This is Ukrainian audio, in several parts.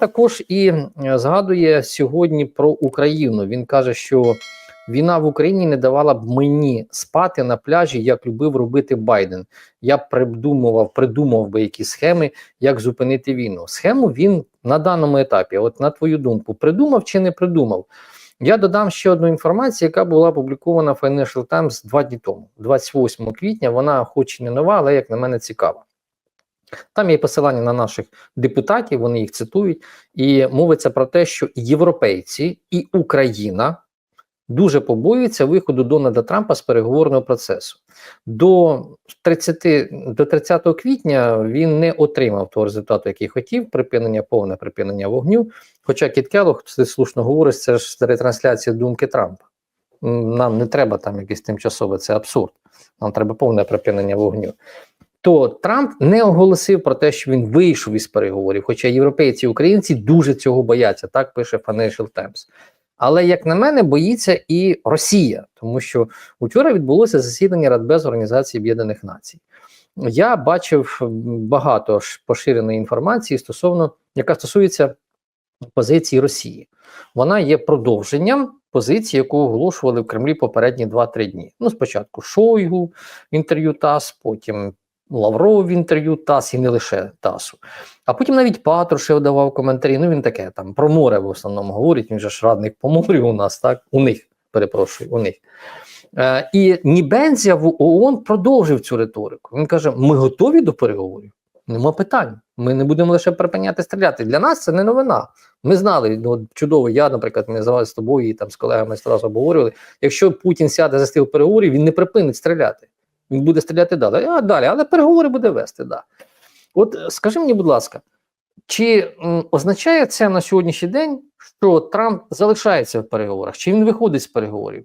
також і е, згадує сьогодні про Україну. Він каже, що війна в Україні не давала б мені спати на пляжі, як любив робити Байден. Я б придумував, придумав би якісь схеми, як зупинити війну. Схему він на даному етапі, от на твою думку, придумав чи не придумав? Я додам ще одну інформацію, яка була опублікована в Financial Times два дні тому, 28 квітня. Вона, хоч і не нова, але як на мене цікава. Там є посилання на наших депутатів, вони їх цитують, і мовиться про те, що європейці і Україна дуже побоюються виходу Дональда Трампа з переговорного процесу. До 30, до 30 квітня він не отримав того результату, який хотів, припинення, повне припинення вогню. Хоча Кіт Келлог, ти слушно говориш, це ж ретрансляція думки Трампа. Нам не треба там якесь тимчасове, це абсурд. Нам треба повне припинення вогню. То Трамп не оголосив про те, що він вийшов із переговорів, хоча європейці і українці дуже цього бояться, так пише Financial Times. Але як на мене, боїться і Росія, тому що вчора відбулося засідання Радбез Організації Об'єднаних Націй. Я бачив багато поширеної інформації стосовно, яка стосується позиції Росії. Вона є продовженням позиції, яку оголошували в Кремлі попередні 2-3 дні. Ну, спочатку Шойгу інтерв'ю ТАСС, потім Лавров в інтерв'ю ТАСС і не лише ТАССу. А потім навіть Патрушев давав коментарі. Ну він таке там про море в основному говорить. Він же ж радник по морю у нас, так? У них, перепрошую, у них. Е, і Нібензія в ООН продовжив цю риторику. Він каже: ми готові до переговорів. Нема питань. Ми не будемо лише припиняти стріляти. Для нас це не новина. Ми знали, ну чудово. Я, наприклад, ми з з тобою і там з колегами одразу обговорювали. Якщо Путін сяде за стіл переговорів, він не припинить стріляти. Він буде стріляти далі. А далі, але переговори буде вести. Да. От е, скажи мені, будь ласка, чи м, означає це на сьогоднішній день, що Трамп залишається в переговорах? Чи він виходить з переговорів?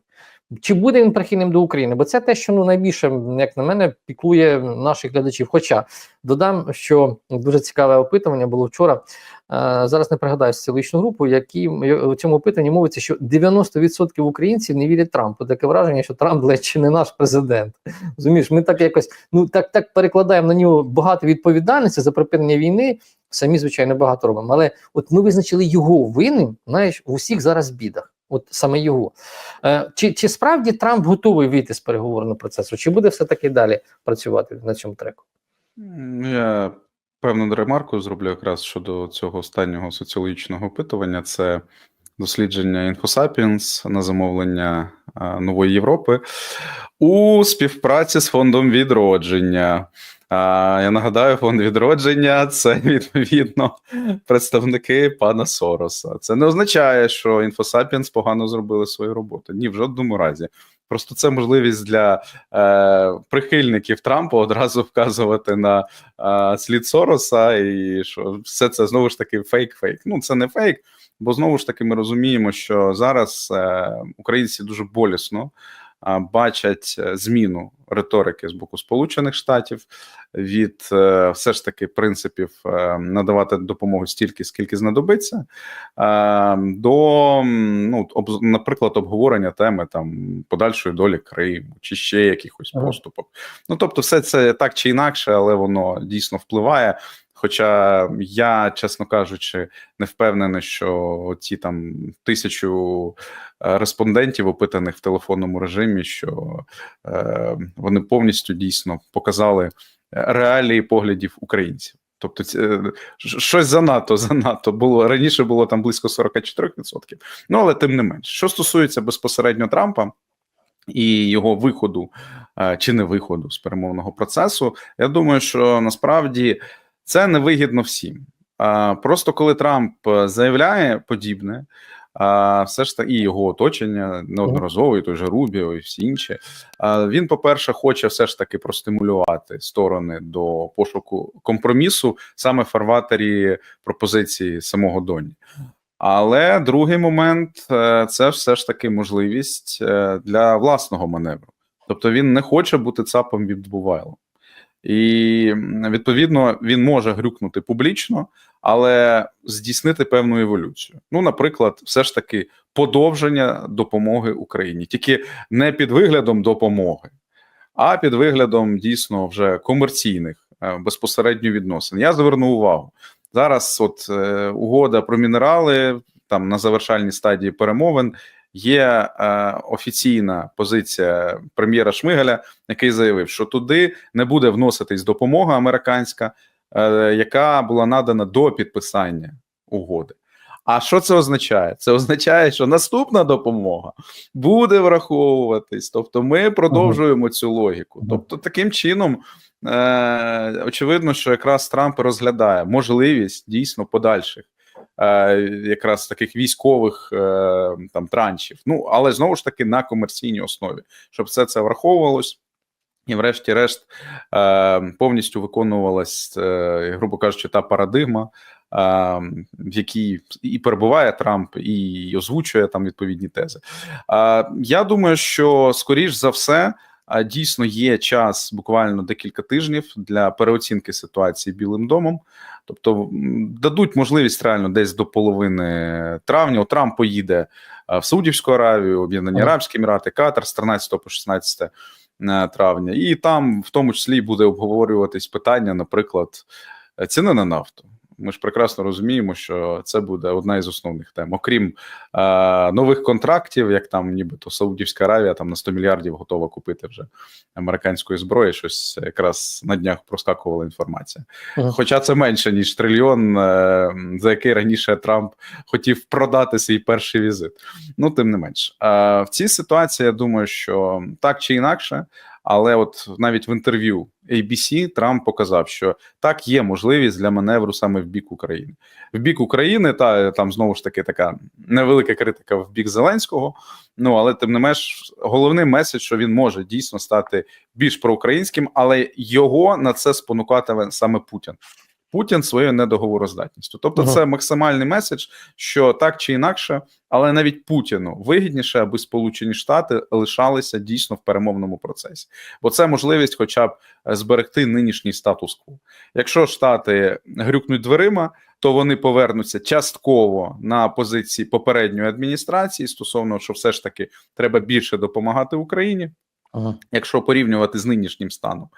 Чи буде він прихильним до України? Бо це те, що ну найбільше, як на мене, піклує наших глядачів. Хоча додам, що дуже цікаве опитування було вчора. Е, зараз не пригадаю соціологічну групу, які у цьому опитанні мовиться, що 90% українців не вірять Трампу. Таке враження, що Трамп ледь чи не наш президент. Розумієш, ми так якось ну так так перекладаємо на нього багато відповідальності за припинення війни. Самі, звичайно, багато робимо. Але от ми визначили його винним, знаєш, в усіх зараз бідах. От саме його. Е, чи, чи справді Трамп готовий вийти з переговорного процесу? Чи буде все-таки далі працювати на цьому треку? Я певну ремарку зроблю якраз щодо цього останнього соціологічного опитування. Це дослідження InfoSapiens на замовлення Нової Європи у співпраці з фондом відродження. Я нагадаю, фонд відродження це відповідно представники пана Сороса. Це не означає, що InfoSapiens погано зробили свою роботу. Ні, в жодному разі. Просто це можливість для е, прихильників Трампа одразу вказувати на е, слід Сороса, і що все це знову ж таки фейк-фейк. Ну це не фейк, бо знову ж таки ми розуміємо, що зараз е, українці дуже болісно бачать е, зміну риторики з боку Сполучених Штатів від е, все ж таки принципів е, надавати допомогу стільки, скільки знадобиться, до ну, наприклад, обговорення теми там подальшої долі Криму чи ще якихось поступок. Ну тобто, все це так чи інакше, але воно дійсно впливає. Хоча я, чесно кажучи, не впевнений, що ці там тисячу е, респондентів, опитаних в телефонному режимі, що е, вони повністю дійсно показали реалії поглядів українців. Тобто, е, щось занадто, занадто було раніше було там близько 44%. Ну але тим не менш, що стосується безпосередньо Трампа і його виходу е, чи не виходу з перемовного процесу, я думаю, що насправді це невигідно всім. Просто коли Трамп е, заявляє подібне, все ж таки і його оточення неодноразово, і той же Рубіо, і всі інші. Він, по-перше, хоче все ж таки простимулювати сторони до пошуку компромісу саме в фарватері пропозиції самого Доні. Але другий момент е, це все ж таки можливість е, для власного маневру. Тобто він не хоче бути цапом від Бувайло. І відповідно він може грюкнути публічно, але здійснити певну еволюцію. Ну, наприклад, все ж таки подовження допомоги Україні, тільки не під виглядом допомоги, а під виглядом дійсно вже комерційних е, безпосередньо відносин. Я зверну увагу. Зараз, от е, угода про мінерали там на завершальній стадії перемовин. Є е, офіційна позиція прем'єра Шмигаля, який заявив, що туди не буде вноситись допомога американська, е, яка була надана до підписання угоди. А що це означає? Це означає, що наступна допомога буде враховуватись. Тобто, ми продовжуємо цю логіку. Тобто, таким чином, е, очевидно, що якраз Трамп розглядає можливість дійсно подальших. Е, Якраз таких військових е, там траншів, ну але знову ж таки на комерційній основі, щоб все це враховувалось, і, врешті-решт, е, повністю виконувалась, грубо кажучи, та парадигма, в якій і перебуває Трамп, і озвучує там відповідні тези. Я думаю, що скоріш за все. А дійсно є час буквально декілька тижнів для переоцінки ситуації Білим домом. Тобто дадуть можливість реально десь до половини травня. Трамп поїде в Саудівську Аравію, Об'єднані Арабські Емірати, Катар з 13 по 16 е, травня, і там в тому числі буде обговорюватись питання, наприклад, е, ціни на нафту. Ми ж прекрасно розуміємо, що це буде одна із основних тем. Окрім е, нових контрактів, як там нібито Саудівська Аравія там на 100 мільярдів готова купити вже американської зброї. Щось якраз на днях проскакувала інформація. Хоча це менше ніж трильйон, е, за який раніше Трамп хотів продати свій перший візит. Ну тим не менш, е, в цій ситуації я думаю, що так чи інакше. Але от навіть в інтерв'ю ABC Трамп показав, що так є можливість для маневру саме в бік України. В бік України, та там знову ж таки така невелика критика в бік Зеленського. Ну але тим не менш, головний меседж, що він може дійсно стати більш проукраїнським, але його на це спонукатиме саме Путін. Путін своєю недоговороздатністю. Тобто, Ага. це максимальний меседж, що так чи інакше, але навіть Путіну вигідніше, аби Сполучені Штати лишалися дійсно в перемовному процесі, бо це можливість, хоча б е, зберегти нинішній статус-кво. Якщо Штати грюкнуть дверима, то вони повернуться частково на позиції попередньої адміністрації стосовно, що все ж таки треба більше допомагати Україні Ага. якщо порівнювати з нинішнім станом.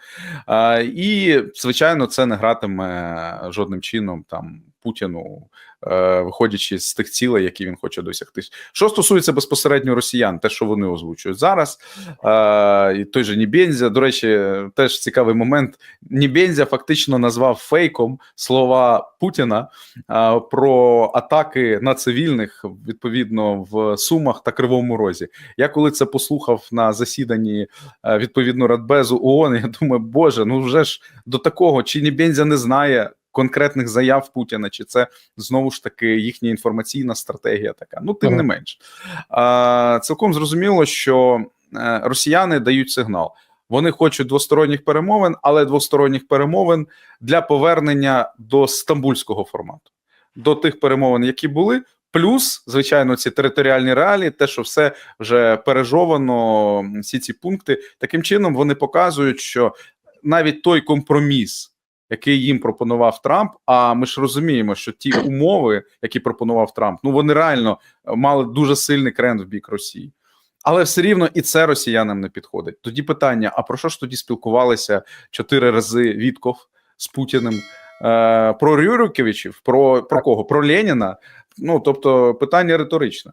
А, і, звичайно, це не гратиме жодним чином там Путіну, е, виходячи з тих цілей, які він хоче досягти. Що стосується безпосередньо росіян, те, що вони озвучують зараз, е, і той же Нібензя, до речі, теж цікавий момент. Нібензя фактично назвав фейком слова Путіна е, про атаки на цивільних відповідно в Сумах та Кривому Розі. Я коли це послухав на засіданні відповідно Радбезу ООН, я думаю, боже, ну вже ж до такого, чи Нібензя не знає конкретних заяв Путіна, чи це знову ж таки їхня інформаційна стратегія така. Ну, тим Ага. не менш, а, цілком зрозуміло, що е, росіяни дають сигнал. Вони хочуть двосторонніх перемовин, але двосторонніх перемовин для повернення до стамбульського формату, до тих перемовин, які були. Плюс, звичайно, ці територіальні реалії, те, що все вже пережовано, всі ці пункти, таким чином вони показують, що навіть той компроміс, який їм пропонував Трамп. А ми ж розуміємо, що ті умови, які пропонував Трамп, ну вони реально е, мали дуже сильний крен в бік Росії. Але все рівно і це росіянам не підходить. Тоді питання: а про що ж тоді спілкувалися чотири рази Вітков з Путіним? Е, про Рюриковичів, про, про кого? Про Леніна. Ну тобто, питання риторичне.